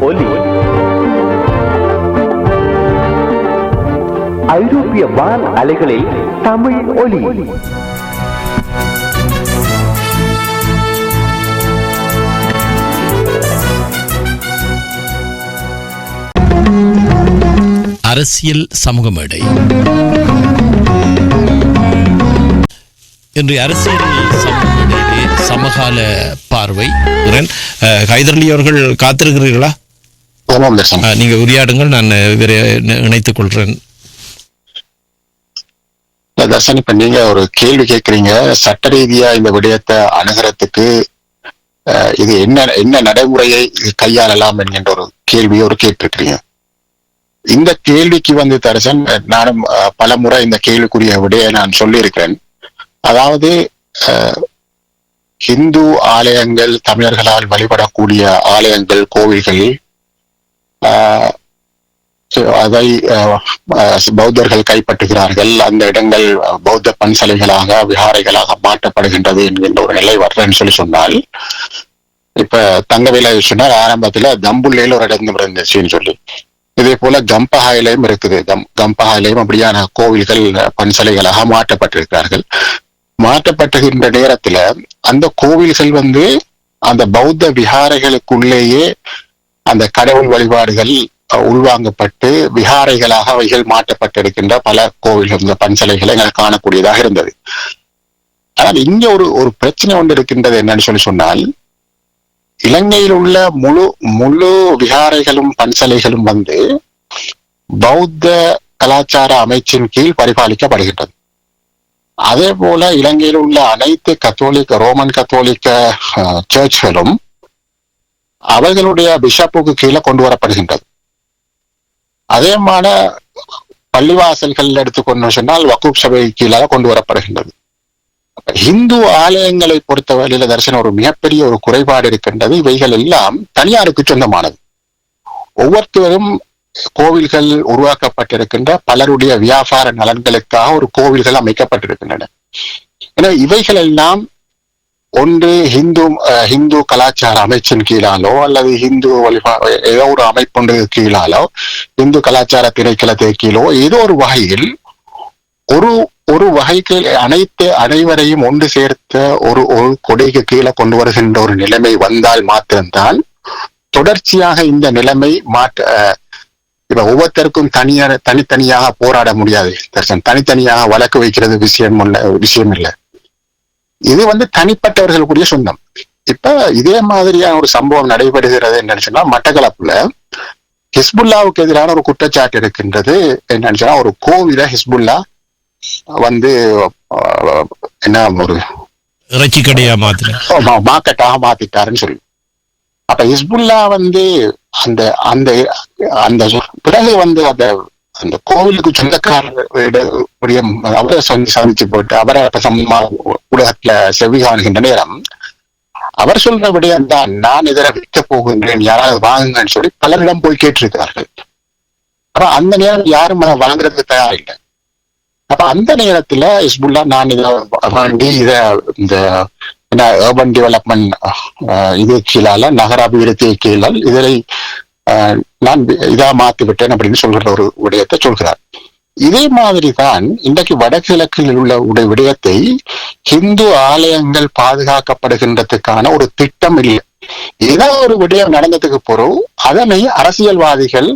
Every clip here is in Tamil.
ஒலி ஐரோப்பிய வான் அலைகளில் தமிழ் ஒலி. அரசியல் சமூக மேடை. இன்று அரசியல் சமூக மேடை. சமகால பார்வை உடன், அஹ், ஹைதர் அலி அவர்கள் காத்திருக்கிறீர்களா? நீங்க உரையாடுங்கள் நான் இவரை இணை- இணைத்துக் கொள்கிறேன் இல்ல, தர்சன் இப்ப நீங்க ஒரு கேள்வி கேட்கறீங்க. சட்ட ரீதியா இந்த விடயத்தை அணுகிறதுக்கு இது என்ன என்ன நடைமுறையை கையாளலாம் என்கின்ற ஒரு கேள்வியை ஒரு கேட்டிருக்கிறீங்க. இந்த கேள்விக்கு வந்து தரிசன் நானும் பல முறை இந்த கேள்விக்குரிய விடையை நான் சொல்லியிருக்கிறேன். அதாவது ஹிந்து ஆலயங்கள் தமிழர்களால் வழிபடக்கூடிய ஆலயங்கள் கோவில்கள் ஆஹ், அதை பௌத்தர்கள் கைப்பற்றுகிறார்கள். அந்த இடங்கள் பௌத்த பன்சலைகளாக விகாரைகளாக மாற்றப்படுகின்றது என்கின்ற ஒரு நிலை வர்றேன்னு சொல்லி சொன்னால் இப்ப தங்கவேலை சொன்னால் ஆரம்பத்துல தம்புள்ளையில ஒரு இடம் இருந்துச்சுன்னு சொல்லி. இதே போல கம்பஹாயிலையும் இருக்குது. கம் கம்பஹாயிலையும் அப்படியான கோவில்கள் அஹ், பன்சலைகளாக மாற்றப்பட்டிருக்கிறார்கள். மாற்றப்பட்டுகின்ற நேரத்துல அந்த கோவில்கள் வந்து அந்த பௌத்த விஹாரைகளுக்குள்ளேயே அந்த கடவுள் வழிபாடுகள் உள்வாங்கப்பட்டு விஹாரைகளாக அவைகள் மாற்றப்பட்டிருக்கின்ற பல கோவில்கள் இந்த பன்சலைகளை எங்கள் காணக்கூடியதாக இருந்தது. ஆனால் இங்க ஒரு ஒரு பிரச்சனை ஒன்று இருக்கின்றது என்னன்னு சொல்லி சொன்னால் இலங்கையில் உள்ள முழு முழு விகாரைகளும் பன்சலைகளும் வந்து பௌத்த கலாச்சார அமைச்சின் கீழ் பரிபாலிக்கப்படுகின்றது. அதே போல இலங்கையில் உள்ள அனைத்து கத்தோலிக்க ரோமன் கத்தோலிக்க சர்ச்களும் அவர்களுடைய பிஷப்புக்கு கீழே கொண்டு வரப்படுகின்றது. அதே மாதிரி பள்ளிவாசல்கள் எடுத்துக்கொண்டு சொன்னால் வக்கூப் சபை கீழாக கொண்டு வரப்படுகின்றது. இந்து ஆலயங்களை பொறுத்தவரையில தரிசனம் ஒரு மிகப்பெரிய ஒரு குறைபாடு இருக்கின்றது. இவைகள் எல்லாம் தனியாருக்கு சொந்தமானது. ஒவ்வொருத்தரும் கோவில்கள் உருவாக்கப்பட்டிருக்கின்ற பலருடைய வியாபார நலன்களுக்காக ஒரு கோவில்கள் அமைக்கப்பட்டிருக்கின்றன. ஏன்னா இவைகள் எல்லாம் ஒன்று ஹிந்து அஹ், ஹிந்து கலாச்சார அமைச்சின் கீழாலோ அல்லது ஹிந்து வழிபா ஏதோ ஒரு அமைப்புண்டு கீழாலோ இந்து கலாச்சார திணைக்களத்தை கீழோ ஏதோ ஒரு வகையில் ஒரு ஒரு வகைக்கு அனைத்து அனைவரையும் ஒன்று சேர்த்த ஒரு ஒரு கொடைக்கு கீழே கொண்டு வருகின்ற ஒரு நிலைமை வந்தால் மாத்திரம்தான் தொடர்ச்சியாக இந்த நிலைமை மாற்ற அஹ், இப்ப ஒவ்வொருத்தருக்கும் தனியார் தனித்தனியாக போராட முடியாது தர்சன். தனித்தனியாக வழக்கு வைக்கிறது விஷயம் இல்ல விஷயம் இல்லை. இது வந்து தனிப்பட்டவர்களுக்குரிய சொந்தம். இப்ப இதே மாதிரியான ஒரு சம்பவம் நடைபெறுகிறது என்னன்னு சொன்னா மட்டக்களப்புல ஹிஸ்புல்லாவுக்கு எதிரான ஒரு குற்றச்சாட்டு இருக்கின்றது என்னன்னு சொன்னா ஒரு கோவில ஹிஸ்புல்லா வந்து என்ன ஒரு இறைச்சி கடையா மாத்திர மார்க்கெட்டாக மாத்திட்டாருன்னு சொல்லி. அப்ப ஹிஸ்புல்லா வந்து அந்த அந்த அந்த பிறகு வந்து அந்த அந்த கோவிலுக்கு சொந்தக்காரருடைய அவரை சந்தி சந்திச்சு போட்டு அவரை அப்ப சம்பந்தமா ஊடகத்துல செவி காணுகின்ற நேரம் அவர் சொல்ற விடயம் தான் நான் இதரை விற்க போகின்றேன் யாராவது வாங்குங்கன்னு சொல்லி பலரிடம் போய் கேட்டிருக்கிறார்கள். அப்ப அந்த நேரம் யாரும் அதை வாங்குறதுக்கு தயாரில்லை. அப்ப அந்த நேரத்துல இஸ்புல்லா நான் இதை வாங்கி இத இந்த என்ன ஏர்பன் டெவலப்மெண்ட் இது கீழால நகர அபிவிருத்தி கீழால் இதனை அஹ், நான் இதா மாத்தி விட்டேன் அப்படின்னு சொல்கிற ஒரு விடயத்தை சொல்கிறார். இதே மாதிரி தான் இன்றைக்கு வடகிழக்கில் உள்ள உடைய விடயத்தை ஹிந்து ஆலயங்கள் பாதுகாக்கப்படுகின்றதுக்கான ஒரு திட்டம் இல்லை ஏதோ ஒரு விடயம் நடந்ததுக்கு பிறகு அதனை அரசியல்வாதிகள்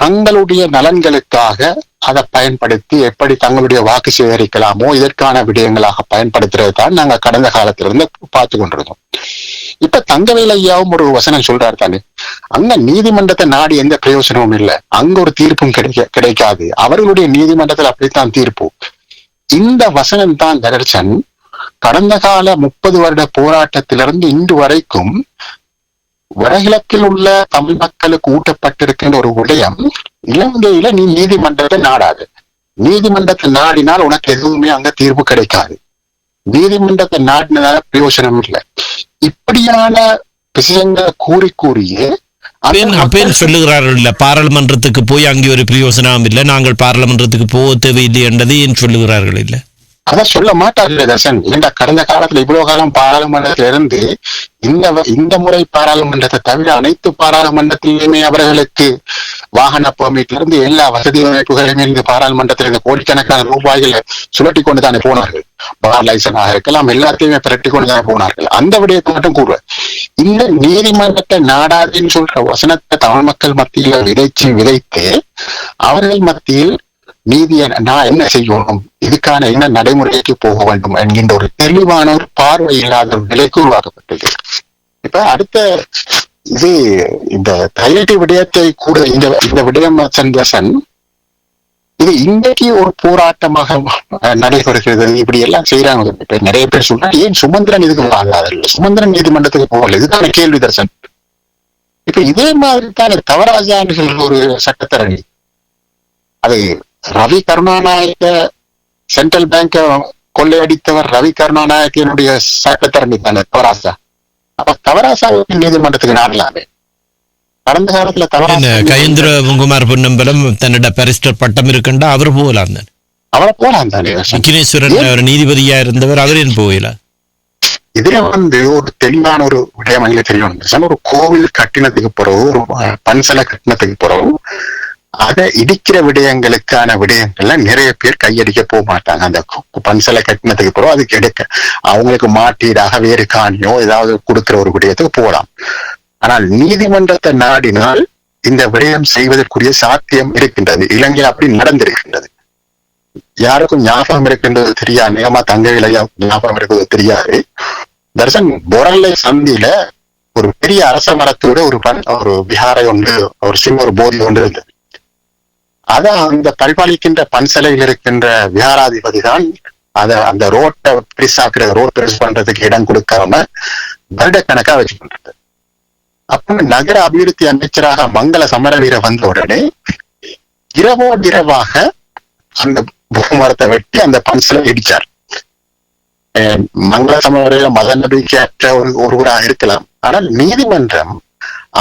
தங்களுடைய நலன்களுக்காக அதை பயன்படுத்தி எப்படி தங்களுடைய வாக்கு சேகரிக்கலாமோ இதற்கான விடயங்களாக பயன்படுத்துறது தான் நாங்க கடந்த காலத்திலிருந்து பார்த்து கொண்டிருந்தோம். இப்ப தங்கவேல் ஐயாவும் ஒரு வசனம் சொல்றாரு தானே? அங்க நீதிமன்றத்தை நாடி எந்த பிரயோஜனமும் இல்லை. அங்க ஒரு தீர்ப்பும் கிடைக்க கிடைக்காது. அவர்களுடைய நீதிமன்றத்தில் அப்படித்தான் தீர்ப்பு. இந்த வசனம் தான் தரர்சன் கடந்த கால முப்பது வருட போராட்டத்திலிருந்து இன்று வரைக்கும் வடகிழக்கில் உள்ள தமிழ் மக்களுக்கு ஊட்டப்பட்டிருக்கின்ற ஒரு விடயம் இலங்கையில நீ நீதிமன்றத்தை நாடாது. நீதிமன்றத்தை நாடினால் உனக்கு எதுவுமே அங்க தீர்வு கிடைக்காது. நீதிமன்றத்தை நாடினதால பிரயோஜனம் இல்லை. இப்படியான விஷயங்களை கூறி கூறியே அப்பேன் சொல்லுகிறார்கள் இல்ல பாராளுமன்றத்துக்கு போய் அங்கே ஒரு பிரயோசனம் இல்லை நாங்கள் பாராளுமன்றத்துக்கு போக தேவையில்லை என்றதை ஏன் சொல்லுகிறார்கள் இல்ல? அதான் சொல்ல மாட்டார் தர்சன். ஏண்டா கடந்த காலத்துல இவ்வளவு காலம் பாராளுமன்றத்துல இருந்து இந்த வ- இந்த முறை பாராளுமன்றத்தை தவிர அனைத்து பாராளுமன்றத்திலுமே அவர்களுக்கு வாகன பெர்மிட்ல இருந்து எல்லா வசதி வாய்ப்புகளையும் இருந்து பாராளுமன்றத்திலிருந்து கோடிக்கணக்கான ரூபாய்களை சுழட்டி கொண்டு தானே போனார்கள். பார் லைசனாக இருக்கலாம் எல்லாத்தையுமே பிரட்டி கொண்டு தானே போனார்கள். அந்த விடயத்தை மட்டும் கூறுவேன் இந்த நீதிமன்றத்தை நாடாதுன்னு சொல்ற வசனத்தை தமிழ் மக்கள் மத்தியில விதைச்சு விதைத்து அவர்கள் மத்தியில் நீதியை நான் என்ன செய்யணும்? இதுக்கான என்ன நடைமுறைக்கு போக வேண்டும் என்கின்ற ஒரு தெளிவான ஒரு பார்வை இல்லாத ஒரு நிலைக்கு உருவாக்கப்பட்டது. இப்ப அடுத்த இது இந்த தைலட்டி விடயத்தை கூட இந்த இந்த விடயம் சந்தசன் இது இன்றைக்கு ஒரு போராட்டமாக நடைபெறுகிறது. இப்படி எல்லாம் செய்யறாங்க நிறைய பேர் சொன்னா ஏன் சுமந்திரன் இதுக்கு வாங்காதில்லை சுமந்திரன் நீதிமன்றத்துக்கு போகல. இதுதான கேள்வி தர்சன். இப்ப இதே மாதிரி தான் தவராஜான்கள் ஒரு சட்டத்தரணி. அது ரவி கருணாநாயக்க சென்ட்ரல் பேங்க கொள்ளையடித்தவர் ரவி கருணாநாயக்கனுடைய சட்டத்தரணி தானே தவராசா? அப்ப தவராசாவுக்கு நீதிமன்றத்துக்கு நாடலாமே. கடந்த காலத்துல தவராசா கயேந்திர குமார் பொன்னம்பலம் தன்னிட பரிஸ்டர் பட்டம் இருக்குண்டா அவர் போகலாம் தான்? அவளை போலாம் தானே விக்னேஸ்வரன் ஒரு நீதிபதியா இருந்தவர் அவரேன் போகல? இதுல வந்து ஒரு தெளிவான ஒரு விடயம் தெரியணும். சார், ஒரு கோவில் கட்டினத்துக்கு பிறகு ஒரு பன்சலை கட்டினத்துக்கு பிறகு அதை இடிக்கிற விடயங்களுக்கான விடயங்கள்ல நிறைய பேர் கையடிக்க போக மாட்டாங்க. அந்த பன்சலை கட்டினதுக்கு பிறகு அதுக்கு எடுக்க. அவங்களுக்கு மாட்டீடாக வேறு காணியோ ஏதாவது கொடுக்கிற ஒரு விடயத்துக்கு போகலாம். ஆனால் நீதிமன்றத்தை நாடினால் இந்த விடயம் செய்வதற்குரிய சாத்தியம் இருக்கின்றது. இலங்கை அப்படி நடந்திருக்கின்றது. யாருக்கும் ஞாபகம் இருக்கின்றது தெரியாது. நேமா தங்க ஞாபகம் இருக்கிறது தெரியாது. தர்சன் பொரல்லை சந்தியில ஒரு பெரிய அரச மரத்தோட ஒரு பன்- ஒரு விஹாரை ஒன்று ஒரு சின்ன ஒரு போதி ஒன்று இருந்தது. அதான் அந்த பரிபாலிக்கின்ற பன்சலையில் இருக்கின்ற விஹாராதிபதி தான் அத அந்த ரோட்டை பெருசாக்குற ரோட் பெருசு பண்றதுக்கு இடம் கொடுக்காம வருடக்கணக்கா வச்சு பண்றது அப்ப நகர அபிவிருத்தி அமைச்சராக மங்கள சமரவீர வந்த உடனே இரவோ இரவாக அந்த பூமரத்தை வெட்டி அந்த பன்சலை இடிச்சார். அஹ் மங்கள சமவரையில மத நம்பிக்கையற்ற ஒரு ஒருவராக இருக்கலாம். ஆனால் நீதிமன்றம்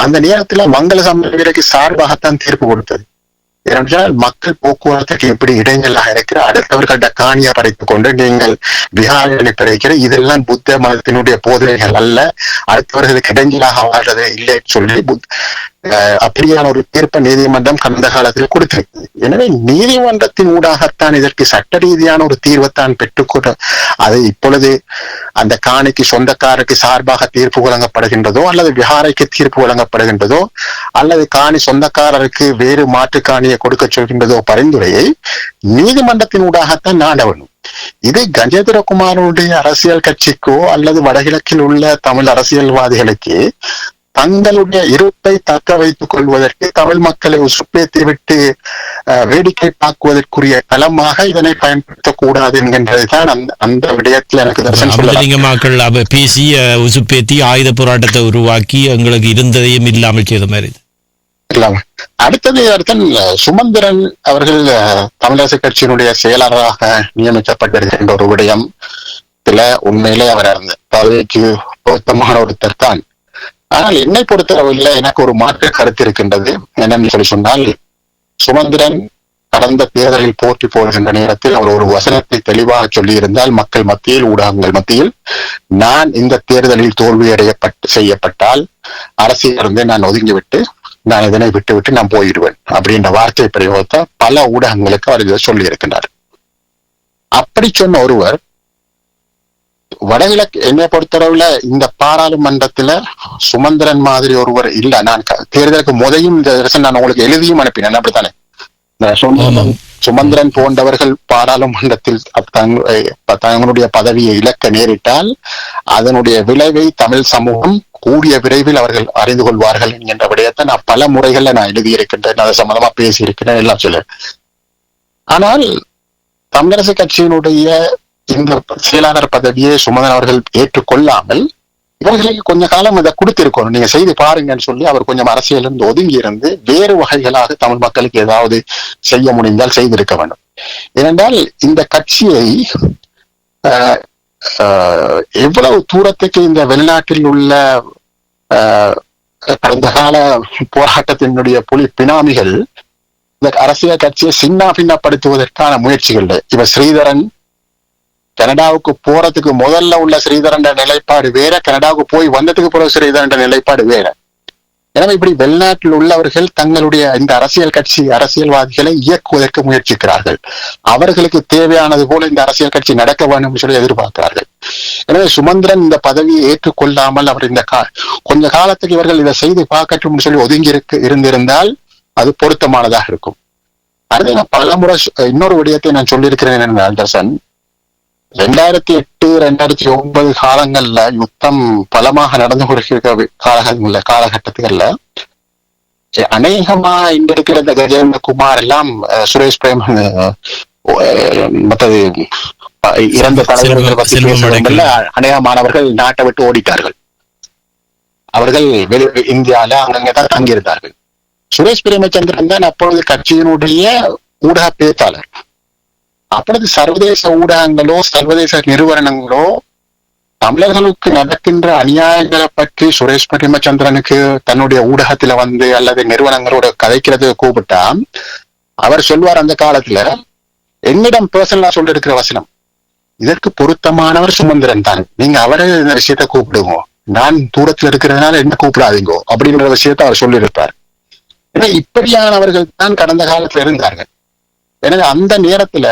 அந்த நேரத்துல மங்கள சமவரைக்கு சார்பாகத்தான் தீர்ப்பு கொடுத்தது. ஏனென்றால் மக்கள் போக்குவரத்துக்கு எப்படி இடைஞ்சலாக இருக்கிற அடுத்தவர்கள்ட்ட காணியை படைத்துக் கொண்டு நீங்கள் விஹாரங்களை படைக்கிற இதெல்லாம் புத்த மதத்தினுடைய போதனைகள் அல்ல. அடுத்தவர்களுக்கு இடைஞ்சலாக வாழ்றது இல்லைன்னு சொல்லி புத்- அப்படியான ஒரு தீர்ப்பை நீதிமன்றம் கடந்த காலத்தில் கொடுத்திருக்கிறது. எனவே நீதிமன்றத்தின் ஊடாகத்தான் இதற்கு சட்ட ரீதியான ஒரு தீர்வைத்தான் பெற்றுக்கொண்ட அது இப்பொழுது அந்த காணிக்கு சொந்தக்காரருக்கு சார்பாக தீர்ப்பு வழங்கப்படுகின்றதோ அல்லது விஹாரைக்கு தீர்ப்பு வழங்கப்படுகின்றதோ அல்லது காணி சொந்தக்காரருக்கு வேறு மாற்று காணியை கொடுக்க சொல்கின்றதோ பரிந்துரையை நீதிமன்றத்தின் ஊடாகத்தான் நாட வேண்டும். இது கஜேந்திரகுமாரனுடைய அரசியல் கட்சிக்கோ அல்லது வடகிழக்கில் உள்ள தமிழ் அரசியல்வாதிகளுக்கு தங்களுடைய இருப்பை தக்க வைத்துக் கொள்வதற்கு தமிழ் மக்களை உசுப்பேத்தி விட்டு வேடிக்கை பார்க்குவதற்குரிய தளமாக இதனை பயன்படுத்தக்கூடாது என்கின்றதுதான் அந்த அந்த விடயத்தில் எனக்கு தரிசனம் சொல்லலாம். அமிர்தலிங்கமாக்கள் அவ பேசி அஹ், உசுப்பேத்தி ஆயுத போராட்டத்தை உருவாக்கி எங்களுக்கு இருந்ததையும் இல்லாமல் செய்த மாதிரி அடுத்தது அடுத்தன் சுமந்திரன் அவர்கள் தமிழரசு கட்சியினுடைய செயலாளராக நியமிக்கப்பட்டிருக்கின்ற ஒரு விடயம் உண்மையிலே அவர் பதவிக்கு பொருத்தமான ஒருத்தர் தான் ஆனால் என்னை பொறுத்தளவில் எனக்கு ஒரு மாற்று கருத்து இருக்கின்றது. என்னன்னு சொல்லி சொன்னால் சுமந்திரன் கடந்த தேர்தலில் போட்டி போடுகின்ற நேரத்தில் அவர் ஒரு வசனத்தை தெளிவாக சொல்லியிருந்தால் மக்கள் மத்தியில் ஊடகங்கள் மத்தியில் நான் இந்த தேர்தலில் தோல்வியடையப்பட்டு செய்யப்பட்டால் அரசியலிருந்து நான் ஒதுங்கிவிட்டு நான் இதனை விட்டுவிட்டு நான் போயிடுவேன் அப்படின்ற வார்த்தை பிரயோகத்தை பல ஊடகங்களுக்கு அவர் இதை சொல்லியிருக்கின்றார். அப்படி சொன்ன ஒருவர் வடகிழக்கு என்னை பொறுத்தளவுல இந்த பாராளுமன்றத்துல சுமந்திரன் மாதிரி ஒருவர் இல்ல. நான் தேர்தலுக்கு முதையும் இந்த நான் உங்களுக்கு எழுதியும் அனுப்பினேன். அப்படித்தானே? சுமந்திரன் போன்றவர்கள் பாராளுமன்றத்தில் தங்களுடைய பதவியை இழக்க நேரிட்டால் அதனுடைய விளைவை தமிழ் சமூகம் கூடிய விரைவில் அவர்கள் அறிந்து கொள்வார்கள் என்கின்ற விடயத்தை நான் பல முறைகள்ல நான் எழுதியிருக்கின்றேன். அது சம்பந்தமா பேசியிருக்கிறேன். எல்லாம் சொல்ல ஆனால் தமிழரசு கட்சியினுடைய இந்த செயலாளர் பதவியை சுமதன் அவர்கள் ஏற்றுக்கொள்ளாமல் இவர்களுக்கு கொஞ்ச காலம் இதை கொடுத்திருக்கணும். நீங்க செய்து பாருங்கன்னு சொல்லி அவர் கொஞ்சம் அரசியலிருந்து ஒதுங்கி இருந்து வேறு வகைகளாக தமிழ் மக்களுக்கு ஏதாவது செய்ய முடிந்தால் செய்திருக்க வேண்டும். ஏனென்றால் இந்த கட்சியை ஆஹ், ஆஹ், எவ்வளவு தூரத்துக்கு இந்த வெளிநாட்டில் உள்ள ஆஹ், கடந்த கால போராட்டத்தினுடைய புலி பினாமிகள் இந்த அரசியல் கட்சியை சின்ன பின்னப்படுத்துவதற்கான முயற்சிகள். இவர் ஸ்ரீதரன் கனடாவுக்கு போறதுக்கு முதல்ல உள்ள ஸ்ரீதரன் நிலைப்பாடு வேற கனடாவுக்கு போய் வந்ததுக்கு பிறகு ஸ்ரீதரண்ட நிலைப்பாடு வேற. எனவே இப்படி வெளிநாட்டில் உள்ளவர்கள் தங்களுடைய இந்த அரசியல் கட்சி அரசியல்வாதிகளை இயக்குவதற்கு முயற்சிக்கிறார்கள். அவர்களுக்கு தேவையானது போல இந்த அரசியல் கட்சி நடக்க வேண்டும் சொல்லி எதிர்பார்க்கிறார்கள். எனவே சுமந்திரன் இந்த பதவியை ஏற்றுக்கொள்ளாமல் அவர் இந்த கா- கொஞ்ச காலத்துக்கு இவர்கள் இதை செய்து பார்க்கட்டும் சொல்லி ஒதுங்கி இருக்கு இருந்திருந்தால் அது பொருத்தமானதாக இருக்கும். அதே நான் பலமுறை இன்னொரு விடயத்தை நான் சொல்லியிருக்கிறேன் என்ன ஆண்டர்சன்? ரெண்டாயிரத்தி எட்டு ரெண்டாயிரத்தி ஒன்பது காலங்கள்ல யுத்தம் பலமாக நடந்து கொண்டிருக்கிற காலகட்டங்கள்ல காலகட்டத்துகள்ல அநேகமா இங்க இருக்கிற இந்த கஜேந்திர குமார் எல்லாம் சுரேஷ் பிரேம் மற்றது இறந்த தலைவர்கள் பற்றி பேசுறவங்கல்ல அநேகமானவர்கள் நாட்டை விட்டு ஓடிட்டார்கள். அவர்கள் வெளி இந்தியால அங்கங்க தான் தங்கியிருந்தார்கள். சுரேஷ் பிரேமச்சந்திரன் தான் அப்பொழுது கட்சியினுடைய ஊடக பேச்சாளர். அப்பொழுது சர்வதேச ஊடகங்களோ சர்வதேச நிறுவனங்களோ தமிழர்களுக்கு நடக்கின்ற அநியாயங்களை பற்றி சுரேஷ் பிரேமச்சந்திரனுக்கு தன்னுடைய ஊடகத்துல வந்து அல்லது நிறுவனங்களோட கதைக்கிறது கூப்பிட்டா அவர் சொல்வார் அந்த காலத்துல என்னிடம் பர்சனலா சொல்லி இருக்கிற வசனம் இதற்கு பொருத்தமானவர் சுமந்திரன் தான். நீங்க அவரை இந்த விஷயத்த கூப்பிடுங்க. நான் தூரத்துல இருக்கிறதுனால என்ன கூப்பிடாதீங்கோ அப்படிங்கிற விஷயத்த அவர் சொல்லியிருப்பார். ஏன்னா இப்படியானவர்கள் தான் கடந்த காலத்துல இருந்தார்கள். எனவே அந்த நேரத்துல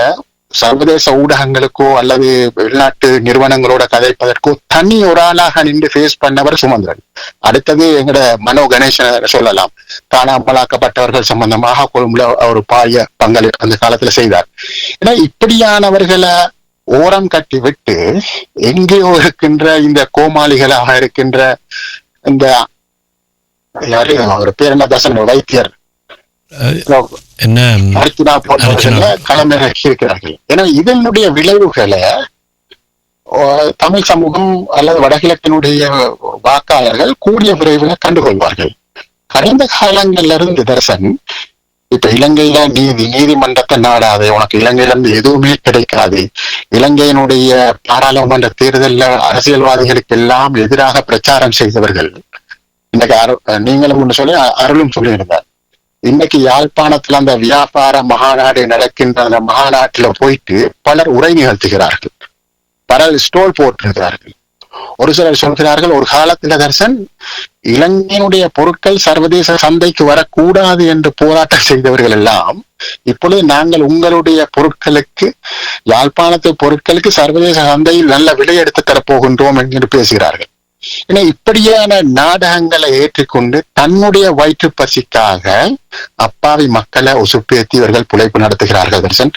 சர்வதேச ஊடகங்களுக்கோ அல்லது வெளிநாட்டு நிறுவனங்களோட கதைப்பதற்கோ தனி ஒரு ஆளாக நின்று ஃபேஸ் பண்ணவர் சுமந்திரன். அடுத்தது எங்கட மனோ கணேசன் சொல்லலாம். காணாமலாக்கப்பட்டவர்கள் சம்பந்தமாக கொழும்புல ஒரு பாய பங்களிப்பு அந்த காலத்துல செய்தார். ஏன்னா இப்படியானவர்களை ஓரம் கட்டி விட்டு எங்கேயோ இருக்கின்ற இந்த கோமாளிகளாக இருக்கின்ற இந்த யாரு? அவர் பேர் என்ன? தசன் வைத்தியர். என்ன அர்ச்சனா போன்றவர்கள். களமிறக்கி இருக்கிறார்கள் ஏன்னா இதனுடைய விளைவுகளை தமிழ் சமூகம் அல்லது வடகிழக்கினுடைய வாக்காளர்கள் கூடிய விரைவில் கண்டுகொள்வார்கள். கடந்த காலங்கள்ல இருந்து தர்சன் இப்ப இலங்கையில நீதி நீதிமன்றத்தை நாடாது உனக்கு இலங்கையில இருந்து எதுவுமே கிடைக்காது. இலங்கையினுடைய பாராளுமன்ற தேர்தல்ல அரசியல்வாதிகளுக்கு எல்லாம் எதிராக பிரச்சாரம் செய்தவர்கள். இன்னைக்கு அரு- நீங்களும் ஒன்று சொல்லி அருளும் சொல்லியிருந்தார். இன்னைக்கு யாழ்ப்பாணத்துல அந்த வியாபார மகாநாடு நடக்கின்ற அந்த மகாநாட்டுல போயிட்டு பலர் உரை நிகழ்த்துகிறார்கள். பலர் ஸ்டோல் போட்டிருக்கிறார்கள். ஒரு சிலர் சொல்கிறார்கள் ஒரு காலத்தில் தர்சன் இலங்கையினுடைய பொருட்கள் சர்வதேச சந்தைக்கு வரக்கூடாது என்று போராட்டம் செய்தவர்கள் எல்லாம் இப்பொழுது நாங்கள் உங்களுடைய பொருட்களுக்கு யாழ்ப்பாணத்து பொருட்களுக்கு சர்வதேச சந்தையில் நல்ல விலை எடுத்து தரப்போகின்றோம் என்று பேசுகிறார்கள். ஏன்னா இப்படியான நாடகங்களை ஏற்றுக்கொண்டு தன்னுடைய வயிற்று பசிக்காக அப்பாவி மக்களை உசுப்பேத்தி இவர்கள் பிழைப்பு நடத்துகிறார்கள் தர்சன்.